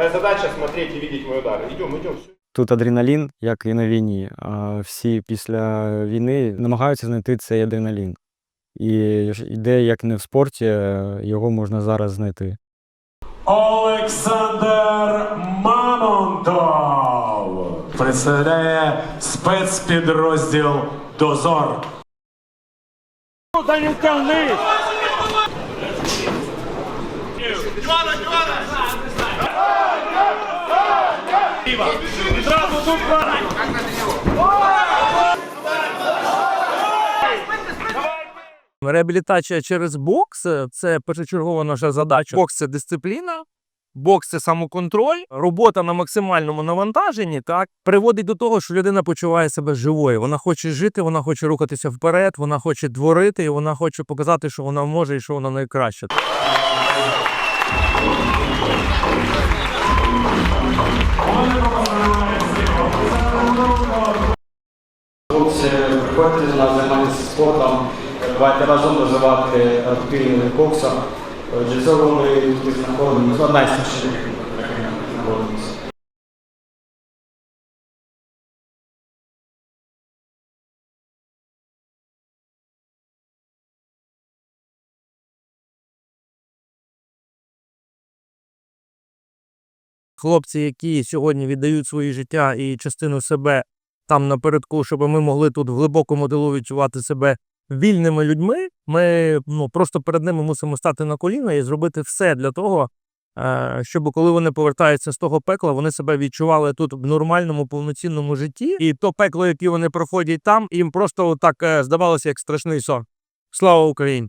Моя задача смотреть и видеть мой удар. Идем, идем, все. Тут адреналін, як і на війні. А всі після війни намагаються знайти цей адреналін. І ж- де, як не в спорті, е, його можна зараз знайти. Олександр Мамонтов представляє спецпідрозділ Дозор. Реабілітація через бокс це першочергова наша задача. Бокс це дисципліна, бокс це самоконтроль, робота на максимальному навантаженні так приводить до того, що людина почуває себе живою. Вона хоче жити, вона хоче рухатися вперед, вона хоче творити, і вона хоче показати, що вона може і що вона найкраща. Приходьте до нас займатися спортом, давайте разом розвивати активний кокса. Для цього ми тут знаходимося. Одна із наших. Хлопці, які сьогодні віддають своє життя і частину себе там напередку, щоб ми могли тут в глибокому тилу відчувати себе вільними людьми. Ми ну просто перед ними мусимо стати на коліна і зробити все для того, е, щоб коли вони повертаються з того пекла, вони себе відчували тут в нормальному повноцінному житті, і то пекло, яке вони проходять там, їм просто так здавалося як страшний сон. Слава Україні!